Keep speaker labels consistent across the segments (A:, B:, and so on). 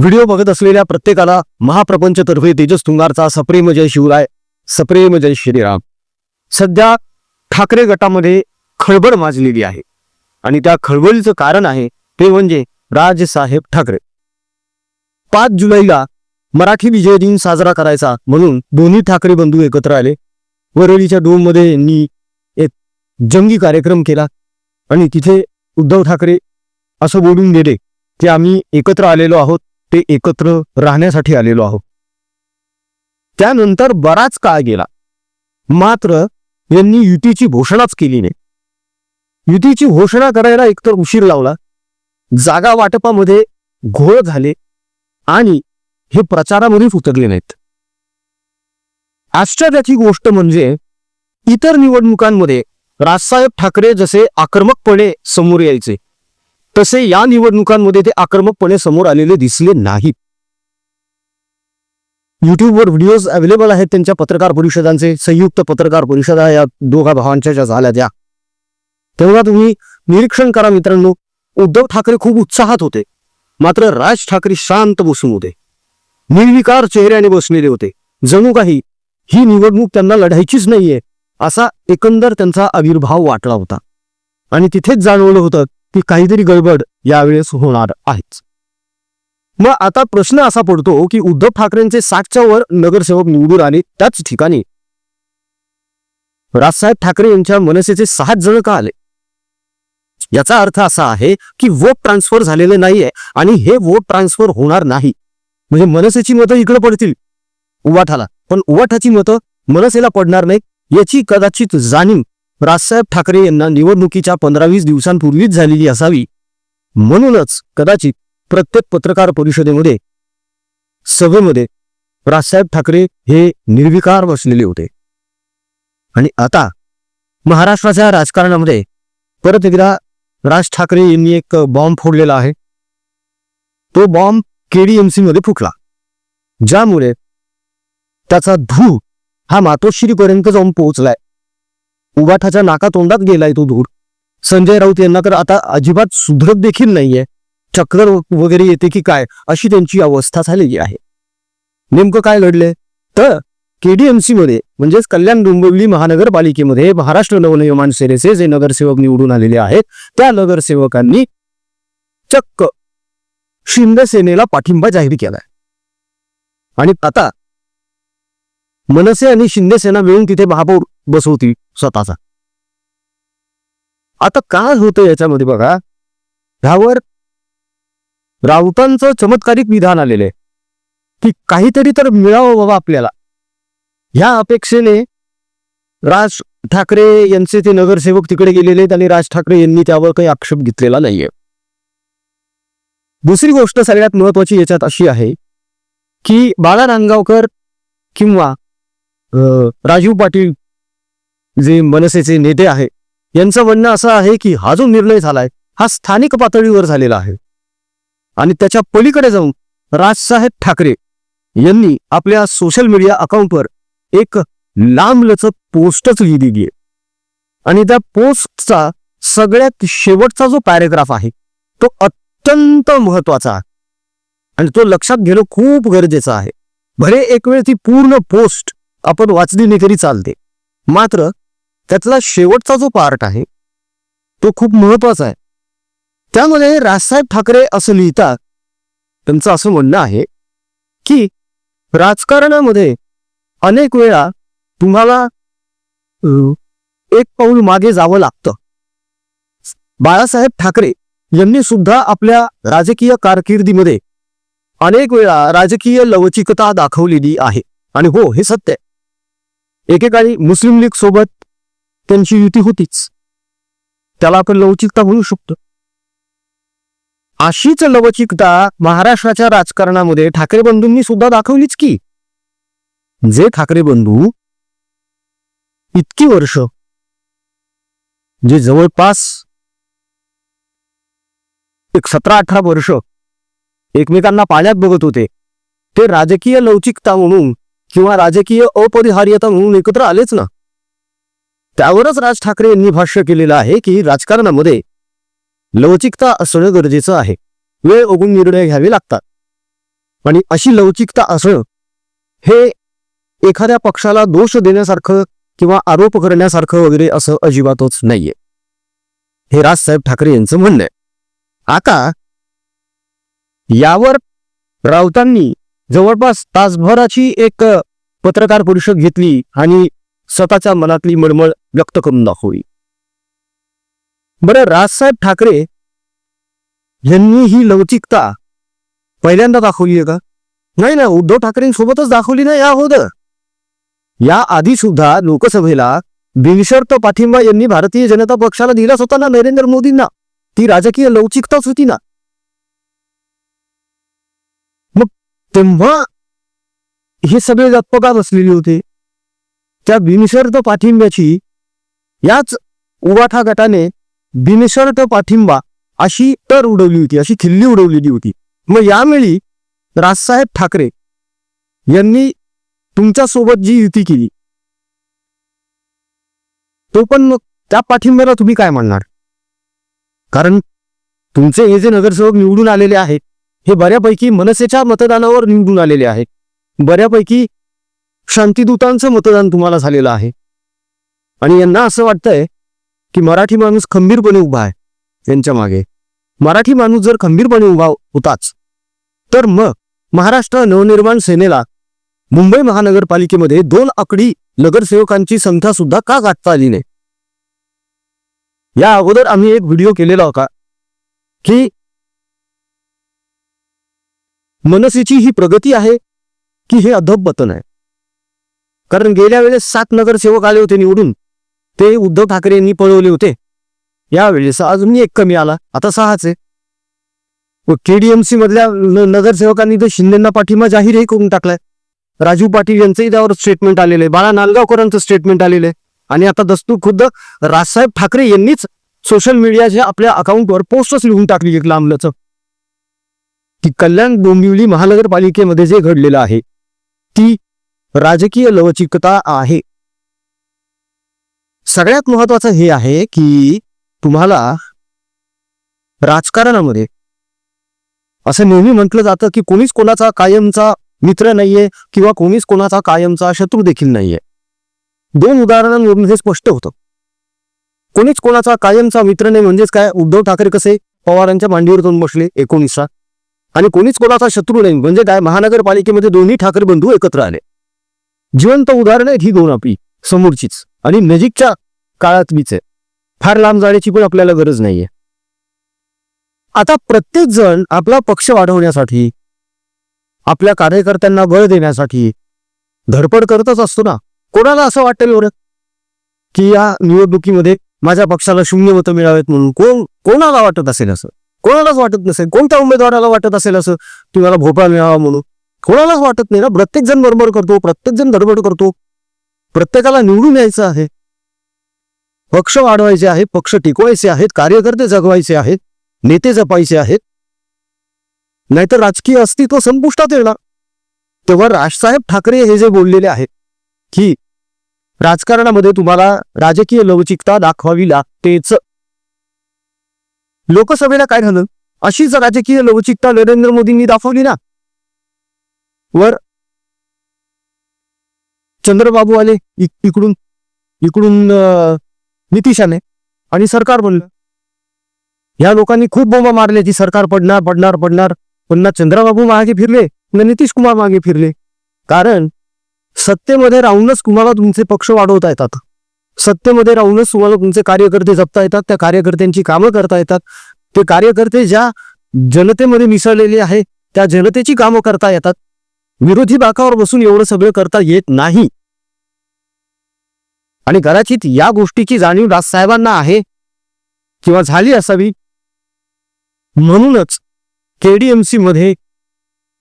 A: Video बघत असलेल्या प्रत्येकाला महाप्रपंचतर्फे तेजस तुंगारचा सप्रेम जय शिवराय सप्रेम जय श्रीराम. सध्या ठाकरे गटामध्ये खळबळ माजलेली आहे. आणि त्या खळबळीचं कारण आहे ते म्हणजे राजसाहेब ठाकरे. पाच जुलैला मराठी विजय दिन साजरा करायचा म्हणून दोन्ही ठाकरे बंधू एकत्र आले. वरळीच्या डोममध्ये यांनी एक जंगी कार्यक्रम केला. आणि तिथे उद्धव ठाकरे असं बोलून गेले की आम्ही एकत्र आलेलो आहोत. ते एकत्र राहण्यासाठी आलेलो आहोत. त्यानंतर बराच काळ गेला. मात्र यांनी युतीची घोषणाच केली नाही. युतीची घोषणा करायला एकतर उशीर लावला. जागा वाटपामध्ये घोळ झाले आणि हे प्रचारामध्येच उतरले नाहीत. आश्चर्याची गोष्ट म्हणजे इतर निवडणुकांमध्ये राजसाहेब ठाकरे जसे आक्रमकपणे समोर यायचे तसे या निवडणुकांमध्ये ते आक्रमकपणे समोर आलेले दिसले नाहीत. युट्यूबवर व्हिडिओज अवेलेबल आहेत त्यांच्या पत्रकार परिषदांचे. संयुक्त पत्रकार परिषदा या दोघा भावांच्या ज्या झाल्या त्या. तेव्हा तुम्ही निरीक्षण करा मित्रांनो. उद्धव ठाकरे खूप उत्साहात होते. मात्र राज ठाकरे शांत बसून होते. निर्विकार चेहऱ्याने बसलेले होते. जणू काही ही निवडणूक त्यांना लढायचीच नाहीये असा एकंदर त्यांचा आविर्भाव वाटला होता. आणि तिथेच जाणवलं होतं की काहीतरी गडबड यावेळेस होणार आहेच. मग आता प्रश्न असा पडतो की उद्धव ठाकरेंचे साठच्या वर नगरसेवक निवडून आले त्याच ठिकाणी. राजसाहेब ठाकरे यांच्या मनसेचे सात जण का आले? याचा अर्थ असा आहे की वोट ट्रान्सफर झालेले नाहीये आणि हे वोट ट्रान्सफर होणार नाही. म्हणजे मनसेची मतं इकडे पडतील. उवाठाला. पण उवाठाची मतं मनसेला पडणार नाही याची कदाचित जाणीव राजसाहेब ठाकरे यांना निवडणुकीच्या पंधरा वीस दिवसांपूर्वीच झालेली असावी. म्हणूनच कदाचित प्रत्येक पत्रकार परिषदेमध्ये सभेमध्ये राजसाहेब ठाकरे हे निर्विकार बसलेले होते. आणि आता महाराष्ट्राच्या राजकारणामध्ये परत एकदा राज ठाकरे यांनी एक बॉम्ब फोडलेला आहे. तो बॉम्ब केडीएमसी मध्ये फुटला. ज्यामुळे त्याचा धू हा मातोश्रीपर्यंत जाऊन पोहोचलाय. उबाठाच्या नाकातोंडात गेलाय तो धूर. संजय राऊत यांना तर आता अजिबात सुधरत देखील नाहीये. चक्कर वगैरे येते की काय अशी त्यांची अवस्था झालेली आहे. नेमकं काय घडलंय? तर केडीएमसी मध्ये म्हणजेच कल्याण डोंबिवली महानगरपालिकेमध्ये महाराष्ट्र नवनिर्माण सेनेचे जे नगरसेवक निवडून आलेले आहेत त्या नगरसेवकांनी चक्क शिंदे सेनेला पाठिंबा जाहीर केलाय. आणि आता मनसे आणि शिंदे सेना मिळून तिथे महापौर बसवती स्वतःचा. आता काय होतं याच्यामध्ये बघा ह्यावर राऊतांचं चमत्कारिक विधान आलेलं आहे की काहीतरी तर मिळावं बाबा आपल्याला. ह्या अपेक्षेने राज ठाकरे यांचे ते नगरसेवक तिकडे गेलेले आहेत आणि राज ठाकरे यांनी त्यावर काही आक्षेप घेतलेला नाहीये. दुसरी गोष्ट सगळ्यात महत्वाची याच्यात अशी आहे की बाळा नांदगावकर किंवा राजीव पाटील जे मनसेचे नेते आहे यांचं म्हणणं असं आहे की हा जो निर्णय झालाय हा स्थानिक पातळीवर झालेला आहे. आणि त्याच्या पलीकडे जाऊन राजसाहेब ठाकरे यांनी आपल्या सोशल मीडिया अकाउंटवर एक लांबलचक पोस्टच लिहिली आहे. आणि त्या पोस्टचा सगळ्यात शेवटचा जो पॅरेग्राफ आहे तो अत्यंत महत्त्वाचा आहे. आणि तो लक्षात घेणं खूप गरजेचं आहे. भले एक वेळ ती पूर्ण पोस्ट आपण वाचली नाही तरी चालते. मात्र त्यातला शेवटचा जो पार्ट आहे तो खूप महत्त्वाचा आहे. त्यामध्ये राजसाहेब ठाकरे असं लिहितात त्यांचं असं म्हणणं आहे की राजकारणामध्ये अनेक वेळा तुम्हाला एक पाऊल मागे जावं लागतं. बाळासाहेब ठाकरे यांनी सुद्धा आपल्या राजकीय कारकिर्दीमध्ये अनेक वेळा राजकीय लवचिकता दाखवलेली आहे. आणि हो हे सत्य आहे. एकेकाळी मुस्लिम लीग सोबत त्यांची युती होतीच. त्याला आपण लवचिकता म्हणू शकतो. अशीच लवचिकता महाराष्ट्राच्या राजकारणामध्ये ठाकरे बंधूंनी सुद्धा दाखवलीच की जे ठाकरे बंधू इतकी वर्ष जे जवळपास एक सतरा अठरा वर्ष एकमेकांना पाण्यात बघत होते ते राजकीय लवचिकता म्हणून किंवा राजकीय अपरिहार्यता म्हणून एकत्र आलेच ना? त्यावरच राज ठाकरे यांनी भाष्य केलेलं आहे की राजकारणामध्ये लवचिकता असणं गरजेचं आहे. वेळ ओघून निर्णय घ्यावे लागतात. आणि अशी लवचिकता असणं हे एखाद्या पक्षाला दोष देण्यासारखं किंवा आरोप करण्यासारखं वगैरे असं अजिबातच नाहीये. हे राजसाहेब ठाकरे यांचं म्हणणं आहे. आता यावर राऊतांनी जवळपास तासभराची एक पत्रकार परिषद घेतली आणि स्वतःच्या मनातली मळमळ व्यक्त करून दाखवली. बरं राजसाहेब ठाकरे यांनी ही लवचिकता पहिल्यांदा दाखवली आहे का? नाही ना उद्धव ठाकरेंसोबतच दाखवली ना या अगोदर. या आधी सुद्धा लोकसभेला बिनशर्त पाठिंबा यांनी भारतीय जनता पक्षाला दिलाच होता ना नरेंद्र मोदींना. ती राजकीय लवचिकताच होती ना मग तेव्हा हे सगळे गप्पका बसलेले होते. त्या बिनशर्त पाठिंब्याची याच उवाठा गटाने बिनशर्त पाठिंबा अशी तर उडवली होती अशी खिल्ली उडवलेली होती. मग यावेळी राजसाहेब ठाकरे यांनी तुमच्यासोबत जी युती केली तो पण मग त्या पाठिंब्याला तुम्ही काय म्हणणार कारण तुमचे हे जे नगरसेवक निवडून आलेले आहेत हे बऱ्यापैकी मनसेच्या मतदानावर निवडून आलेले आहे. बऱ्यापैकी शांतीदूतांचं मतदान तुम्हाला झालेलं आहे. आणि यांना असं वाटतंय की मराठी माणूस खंबीरपणे उभा आहे यांच्या मागे. मराठी माणूस जर खंबीरपणे उभा होताच तर मग महाराष्ट्र नवनिर्माण सेनेला मुंबई महानगरपालिकेमध्ये दोन आकडी नगरसेवकांची संख्या सुद्धा का गाठता आली नाही? या अगोदर आम्ही एक व्हिडिओ केलेला होता की मनसेची ही प्रगती आहे की हे अधबतन आहे. कारण गेल्या वेळेस सात नगरसेवक आले होते निवडून. ते उद्धव ठाकरे यांनी पळवले होते. यावेळेस अजून एक कमी आला. आता सहाच आहे. केडीएमसी मधल्या नगरसेवकांनी तर शिंदेना पाठिंबा जाहीरही करून टाकलाय. राजू पाटील यांचंही त्यावर स्टेटमेंट आलेलं आहे. बाळा नांदगावकरांचं स्टेटमेंट आलेलं आहे. आणि आता दस्तू खुद्द राजसाहेब ठाकरे यांनीच सोशल मीडियाच्या आपल्या अकाउंटवर पोस्टच लिहून टाकली एक लांबल्याचं की कल्याण डोंबिवली महानगरपालिकेमध्ये जे घडलेलं आहे ती राजकीय लवचिकता आहे. सगळ्यात महत्वाचं हे आहे की तुम्हाला राजकारणामध्ये असं नेहमी म्हटलं जातं की कोणीच कोणाचा कायमचा मित्र नाहीये किंवा कोणीच कोणाचा कायमचा शत्रू देखील नाहीये. दोन उदाहरणांवरून हे स्पष्ट होतं. कोणीच कोणाचा कायमचा मित्र नाही म्हणजेच काय? उद्धव ठाकरे कसे? पवारांच्या मांडीवर जाऊन बसले एकोणीसचा. आणि कोणीच कोणाचा शत्रू नाही. म्हणजे काय? महानगरपालिकेमध्ये दोन्ही ठाकरे बंधू एकत्र आले. जिवंत उदाहरण आहेत ही दोन आपली. समोरचीच. आणि नजीकच्या काळातलीच आहे. फार लांब जाण्याची पण आपल्याला गरज नाहीये. आता प्रत्येक जण आपला पक्ष वाढवण्यासाठी आपल्या कार्यकर्त्यांना बळ देण्यासाठी धडपड करतच असतो ना. कोणाला असं वाटेल बरं? की या निवडणुकीमध्ये माझ्या पक्षाला शून्य मतं मिळावेत म्हणून कोण कोणाला वाटत असेल असं? कोणालाच वाटत नसेल. कोणत्या उमेदवाराला वाटत असेल असं तुम्हाला भोपाळ मिळावा म्हणून? कोणालाच वाटत नाही ना. प्रत्येक जण बरोबर करतो प्रत्येक जण धडबड करतो. प्रत्येकाला निवडून यायचं आहे. पक्ष वाढवायचे आहे पक्ष टिकवायचे आहेत कार्यकर्ते जगवायचे आहेत नेते जपायचे आहेत. नाहीतर राजकीय अस्तित्व संपुष्टात येणार. तेव्हा राजसाहेब ठाकरे हे जे बोललेले आहेत की राजकारणामध्ये तुम्हाला राजकीय लवचिकता दाखवावी लागतेच. लोकसभेला काय झालं? अशीच राजकीय लवचिकता नरेंद्र मोदींनी दाखवली ना? वर चंद्रबाबू आले इकडून इकडून नितीश आले आणि सरकार बनलं. या लोकांनी खूप बोंबा मारले की सरकार पडणार पडणार पडणार. पुन्हा चंद्रबाबू मागे फिरले ना नितीश कुमार मागे फिरले. कारण सत्तेमध्ये राहूनच कुणाला तुमचे पक्ष वाढवता येतात? सत्तेमध्ये राहूनच तुम्हाला तुमचे कार्यकर्ते जपता येतात त्या कार्यकर्त्यांची कामं करता येतात. ते कार्यकर्ते ज्या जनतेमध्ये मिसळलेले आहे त्या जनतेची कामं करता येतात. विरोधी बाकावर बसून एवढं सगळं करता येत नाही. आणि कदाचित या गोष्टीची जाणीव राजसाहेबांना आहे किंवा झाली असावी. म्हणूनच केडीएमसी मध्ये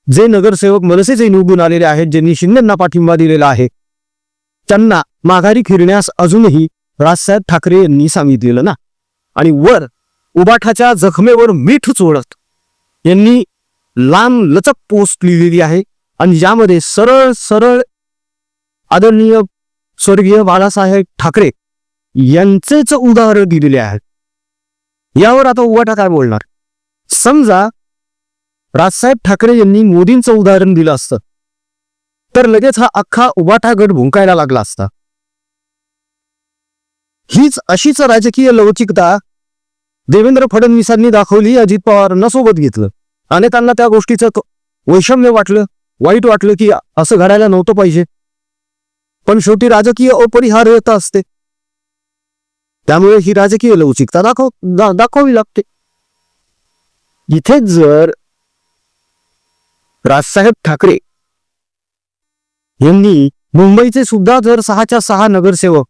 A: जे नगरसेवक मनसेचे निवडून आलेले आहेत ज्यांनी शिंदेना पाठिंबा दिलेला आहे त्यांना माघारी फिरण्यास अजूनही राजसाहेब ठाकरे यांनी सांगितलेलं ना. आणि वर उबाठाच्या जखमेवर मीठ चोळत यांनी लांब लचक पोस्ट लिहिलेली आहे आणि ज्यामध्ये सरळ सरळ आदरणीय स्वर्गीय बाळासाहेब ठाकरे यांचेच उदाहरण दिलेले आहे. यावर आता उबाठा काय बोलणार? समजा राजसाहेब ठाकरे यांनी मोदींचं उदाहरण दिलं असतं. तर लगेच हा अख्खा उबाठा गट भुंकायला लागला असता. हीच अशीच राजकीय लवचिकता देवेंद्र फडणवीसांनी दाखवली अजित पवारांना सोबत घेतलं. आणि त्यांना त्या गोष्टीचं वैषम्य वाटलं वाईट वाटलं की असं घडायला नव्हतं पाहिजे. पण शेवटी राजकीय अपरिहार्यता असते. त्यामुळे ही राजकीय लवचिकता दाखव दा- दाखवावी लागते. इथेच जर राजसाहेब ठाकरे यांनी मुंबईचे सुद्धा जर सहाच्या सहा नगरसेवक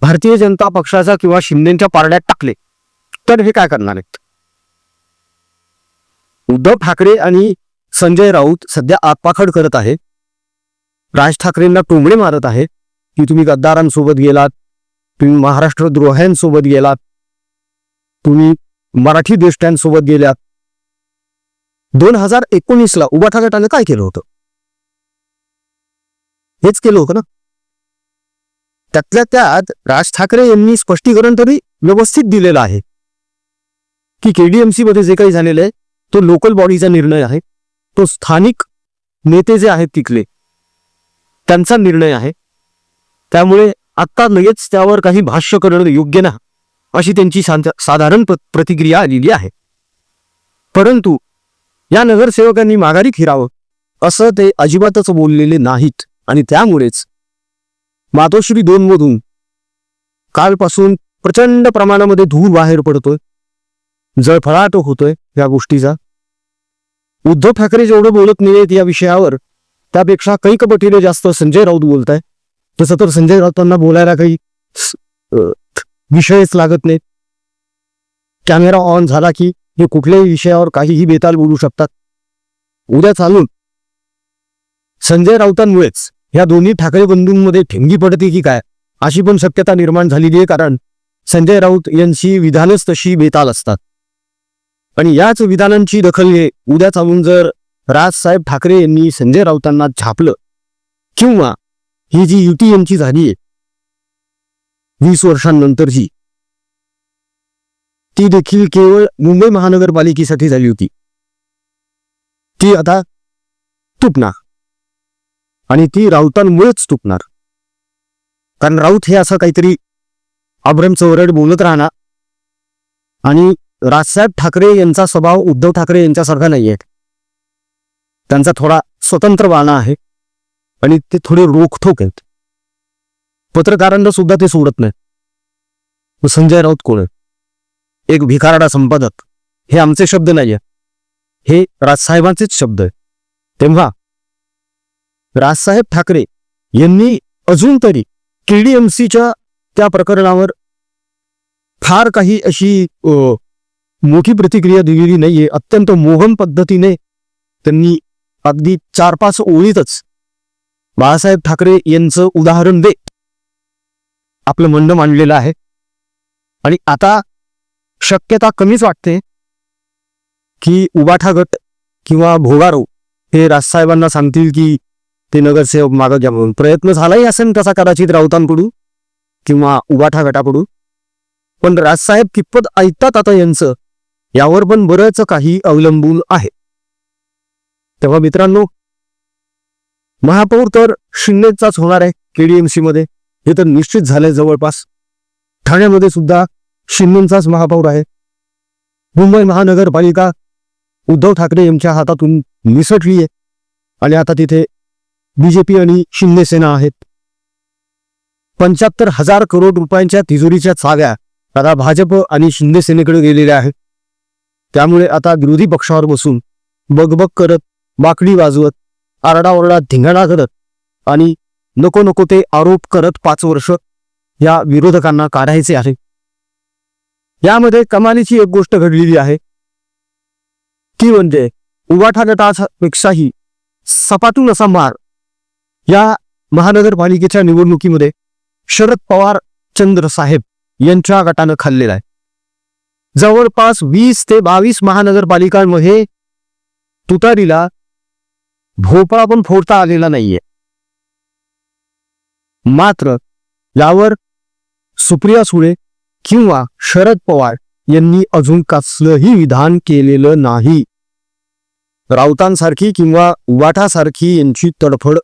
A: भारतीय जनता पक्षाचा किंवा शिंदेच्या पारड्यात टाकले. तर हे काय करणार आहेत? उद्धव ठाकरे आणि संजय राऊत सध्या आतपाखड करत आहे. राज ठाकरेंना टोंबडे मारत आहे. की तुम्ही गद्दारांसोबत गेलात तुम्ही महाराष्ट्र द्रोह्यांसोबत गेलात तुम्ही मराठी देष्टांसोबत गेल्यात दोन हजार एकोणीसला उभा ठाकरे काय केलं होतं? हेच केलं होतं ना. त्यातल्या त्यात राज ठाकरे यांनी स्पष्टीकरण तरी व्यवस्थित दिलेलं आहे. की केडीएमसी मध्ये जे काही झालेलं आहे तो लोकल बॉडीचा निर्णय आहे. तो स्थानिक नेते जे आहेत तिथले त्यांचा निर्णय आहे. त्यामुळे आत्ता लगेच त्यावर काही भाष्य करणं योग्य ना अशी त्यांची साधारण प्रतिक्रिया आलेली आहे. परंतु या नगरसेवकांनी माघारी फिरावं असं ते अजिबातच बोललेले नाहीत. आणि त्यामुळेच मातोश्री दोन मधून कालपासून प्रचंड प्रमाणामध्ये धूर बाहेर पडतोय. जळफळाट होतोय या गोष्टीचा. उद्धव ठाकरे जेवढं बोलत नाहीयेत या विषयावर त्यापेक्षा काही कपटीने जास्त संजय राऊत बोलत आहे तसं तर संजय राऊतांना बोलायला काही विषयच लागत नाहीत. कॅमेरा ऑन झाला की हे कुठल्याही विषयावर काहीही बेताल बोलू शकतात. उद्या चालून संजय राऊतांमुळेच या दोन्ही ठाकरे बंधूंमध्ये ठिंगी पडते की काय? अशी पण शक्यता निर्माण झालेली आहे कारण संजय राऊत यांची विधानच तशी बेताल असतात. आणि याच विधानांची दखल हे उद्या चालून जर राजसाहेब ठाकरे यांनी संजय राऊतांना छापलं किंवा ही जी युती यांची झाली आहे वीस वर्षांनंतरची ती देखील केवळ मुंबई महानगरपालिकेसाठी झाली होती. ती आता तुटणार. आणि ती राऊतांमुळेच तुटणार. कारण राऊत हे असं काहीतरी अभ्रम चौरड बोलत राहणार. आणि राजसाहेब ठाकरे यांचा स्वभाव उद्धव ठाकरे यांच्यासारखा नाही आहे त्यांचा थोडा स्वतंत्र वाणा आहे. आणि ते थोडे रोखठोक आहेत. पत्रकारांना सुद्धा ते सोडत नाही संजय राऊत कोण आहे एक भिकाराडा संपादक. हे आमचे शब्द नाही आहे हे राजसाहेबांचेच शब्द आहे तेव्हा राजसाहेब ठाकरे यांनी अजून तरी केडीएमसीच्या त्या प्रकरणावर फार काही अशी मोठी प्रतिक्रिया दिलेली नाहीये. अत्यंत मोहन पद्धतीने त्यांनी अगदी चार पाच ओळीतच बाळासाहेब ठाकरे यांचं उदाहरण दे आपलं म्हणणं मांडलेलं आहे. आणि आता शक्यता कमीच वाटते की उबाठा गट किंवा भोगारो हे राजसाहेबांना सांगतील की ते नगरसेवक मागं घ्या म्हणून. प्रयत्न झालाही असेल तसा कदाचित राऊतांकडून किंवा उबाठा गटाकडून पण राजसाहेब कितपत ऐकतात आता यांचं यावर पण बरंच काही अवलंबून आहे. तेव्हा मित्रांनो महापौर तर शिंदेचाच होणार आहे केडीएमसी मध्ये. हे तर निश्चित झालंय जवळपास. ठाण्यामध्ये सुद्धा शिंदेचाच महापौर आहे. मुंबई महानगरपालिका उद्धव ठाकरे यांच्या हातातून निसटली आहे आणि आता तिथे बीजेपी आणि शिंदे सेना आहेत. पंच्याहत्तर हजार करोड रुपयांच्या तिजोरीच्या चाव्या आता भाजप आणि शिंदे सेनेकडे गेलेल्या आहेत. त्यामुळे आता विरोधी पक्षावर बसून बगबग करत बाकडी वाजवत आरडाओरडा धिंगाणा करत आणि नको नको ते आरोप करत पाच वर्ष या विरोधकांना काढायचे आहे. यामध्ये कमालीची एक गोष्ट घडलेली आहे. ती म्हणजे उबाठा गटापेक्षाही सपाटून असा मार या महानगरपालिकेच्या निवडणुकीमध्ये शरद पवार चंद्र साहेब यांच्या गटानं खाल्लेला आहे. जवळपास वीस ते बावीस महानगरपालिकांमध्ये तुतारीला भोपळा पण फोडता आलेला नाहीये. मात्र यावर सुप्रिया सुळे किंवा शरद पवार यांनी अजून कसलंही विधान केलेलं नाही. राऊतांसारखी किंवा वाठासारखी यांची तडफड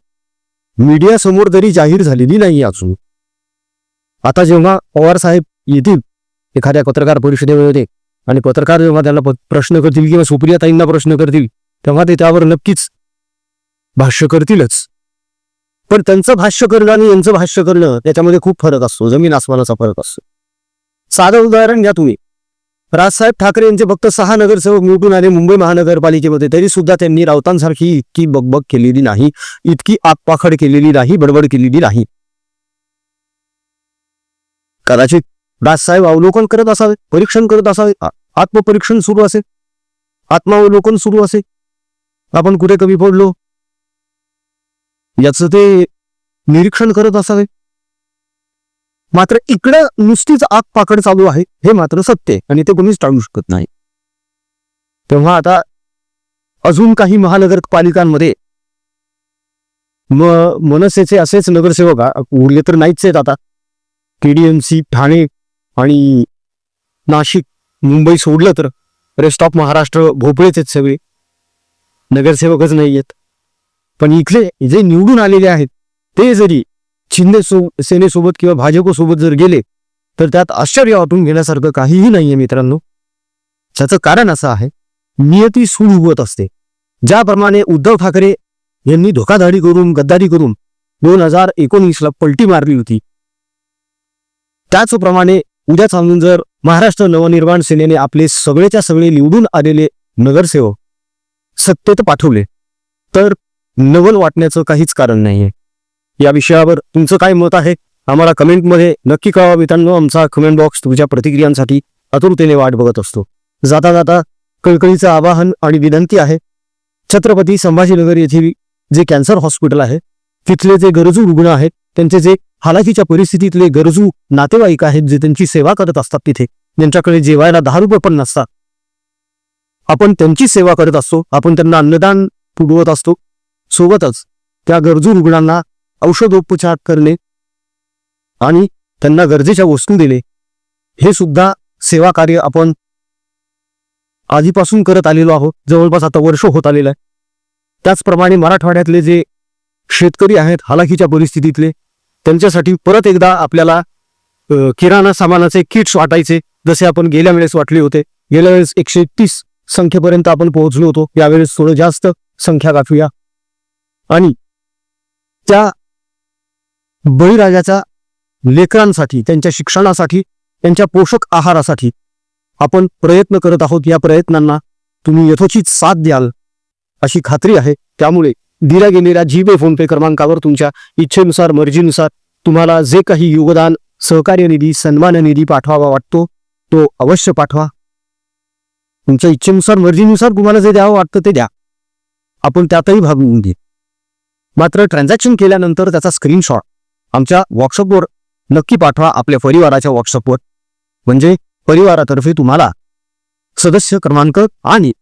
A: मीडियासमोर तरी जाहीर झालेली नाही अजून. आता जेव्हा पवार साहेब येतील एखाद्या पत्रकार परिषदेमध्ये आणि पत्रकार जेव्हा त्यांना प्रश्न करतील किंवा सुप्रियाताईंना प्रश्न करतील तेव्हा ते त्यावर नक्कीच भाष्य करतीलच. पण त्यांचं भाष्य करणं आणि यांचं भाष्य करणं त्याच्यामध्ये खूप फरक असतो जमीन आसमानाचा फरक असतो. साधं उदाहरण घ्या तुम्ही. राजसाहेब ठाकरे यांचे फक्त सहा नगरसेवक निवडून आले मुंबई महानगरपालिकेमध्ये. तरी सुद्धा त्यांनी राऊतांसारखी इतकी बकबक केलेली नाही इतकी आगपाखड केलेली नाही बडबड केलेली नाही. कदाचित राजसाहेब अवलोकन करत असावे परीक्षण करत असावे आत्मपरीक्षण सुरू असेल. आत्मावलोकन सुरू असेल. आपण कुठे कमी पडलो? याचं ते निरीक्षण करत असावे. मात्र इकडं नुसतीच आग पाकड चालू आहे हे मात्र सत्य आणि ते कोणीच टाळू शकत नाही. तेव्हा आता अजून काही महानगरपालिकांमध्ये म मनसेचे असेच नगरसेवक उरले तर नाहीच आहेत आता. केडीएमसी ठाणे आणि नाशिक मुंबई सोडलं तर रेस्ट ऑफ महाराष्ट्र भोपळेच आहेत सगळे. नगरसेवकच नाही आहेत. पण इथले जे निवडून आलेले आहेत ते जरी शिंदे सो सेनेसोबत किंवा भाजपसोबत जर गेले तर त्यात आश्चर्य वाटून घेण्यासारखं काहीही नाहीये मित्रांनो. त्याचं कारण असं आहे नियती सूड उगवत असते. ज्याप्रमाणे उद्धव ठाकरे यांनी धोकाधाडी करून गद्दारी करून दोन हजार एकोणीसला पलटी मारली होती. त्याचप्रमाणे उद्या सांगून जर महाराष्ट्र नवनिर्माण सेनेने आपले सगळेच्या सगळे निवडून आलेले नगरसेवक सत्तेत पाठवले तर नवल वाटण्याचं काहीच कारण नाहीये. या विषयावर तुमचं काय मत आहे? आम्हाला कमेंटमध्ये नक्की कळवा मित्रांनो. आमचा कमेंट बॉक्स तुमच्या प्रतिक्रियांसाठी आतुरतेने वाट बघत असतो. जाता जाता कळकळीचं आवाहन आणि विनंती आहे छत्रपती संभाजीनगर येथील जे कॅन्सर हॉस्पिटल आहे तिथले जे गरजू रुग्ण आहेत त्यांचे जे हालाकीच्या परिस्थितीतले गरजू नातेवाईक आहेत जे त्यांची सेवा करत असतात तिथे ज्यांच्याकडे जेवायला दहा रुपये पण नसतात. आपण त्यांची सेवा करत असतो आपण त्यांना अन्नदान पुरवत असतो. सोबतच त्या गरजू रुग्णांना औषधोपचार करणे आणि त्यांना गरजेच्या वस्तू देणे हे सुद्धा सेवा कार्य आपण आधीपासून करत आलेलो आहोत. जवळपास आता वर्ष होत आलेलं आहे. त्याचप्रमाणे मराठवाड्यातले जे शेतकरी आहेत हालाकीच्या परिस्थितीतले त्यांच्यासाठी परत एकदा आपल्याला किराणा सामानाचे किट्स वाटायचे. जसे आपण गेल्या वेळेस वाटले होते. गेल्या वेळेस एकशे तीस संख्येपर्यंत आपण पोहोचलो होतो. यावेळेस थोडं जास्त संख्या गाठूया. आणि त्या बळीराजाच्या लेकरांसाठी त्यांच्या शिक्षणासाठी त्यांच्या पोषक आहारासाठी आपण प्रयत्न करत आहोत. या प्रयत्नांना तुम्ही यथोचित साथ द्याल अशी खात्री आहे. त्यामुळे दिल्या गेलेल्या जी पे फोन पे क्रमांकावर तुमच्या इच्छेनुसार मर्जीनुसार तुम्हाला जे काही योगदान सहकार्य निधी सन्मान निधी पाठवावा वाटतो तो अवश्य पाठवा. तुमच्या इच्छेनुसार मर्जीनुसार तुम्हाला जे द्यावं वाटतं ते द्या. आपण त्यातही भाग घे मात्र ट्रान्झॅक्शन केल्यानंतर त्याचा स्क्रीनशॉट आमच्या व्हॉट्सअपवर नक्की पाठवा आपल्या परिवाराच्या व्हॉट्सअपवर म्हणजे परिवारातर्फे तुम्हाला सदस्य क्रमांक आणि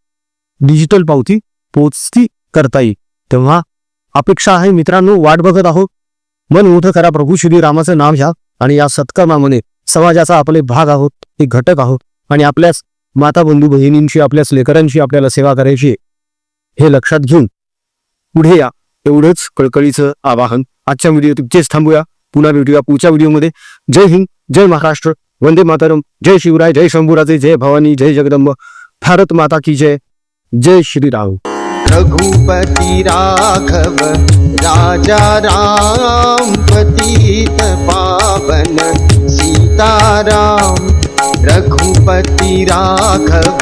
A: डिजिटल पावती पोचती करता येईल. तेव्हा अपेक्षा आहे मित्रांनो वाट बघत आहोत. मन मोठं करा प्रभू श्रीरामाचं नाव घ्या आणि या सत्कर्मामध्ये समाजाचा आपले भाग आहोत एक घटक आहोत आणि आपल्याच माता बंधू बहिणींची आपल्याच लेकरांची आपल्याला सेवा करायची आहे. हे लक्षात घेऊन पुढे या एवढंच कळकळीचं आवाहन. आजच्या व्हिडिओ तिथेच थांबूया. पुन्हा भेटूया पुढच्या व्हिडिओमध्ये जय हिंद जय महाराष्ट्र. वंदे मातरम. जय शिवराय जय शंभूराजे जय भवानी जय जगदंब. भारत माता की जय. जय श्रीराम.
B: रघुपति राघव राजा राम पतित पावन सीताराम. रघुपति राघव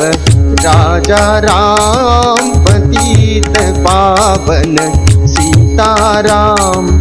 B: राजा राम पतित पावन सीताराम.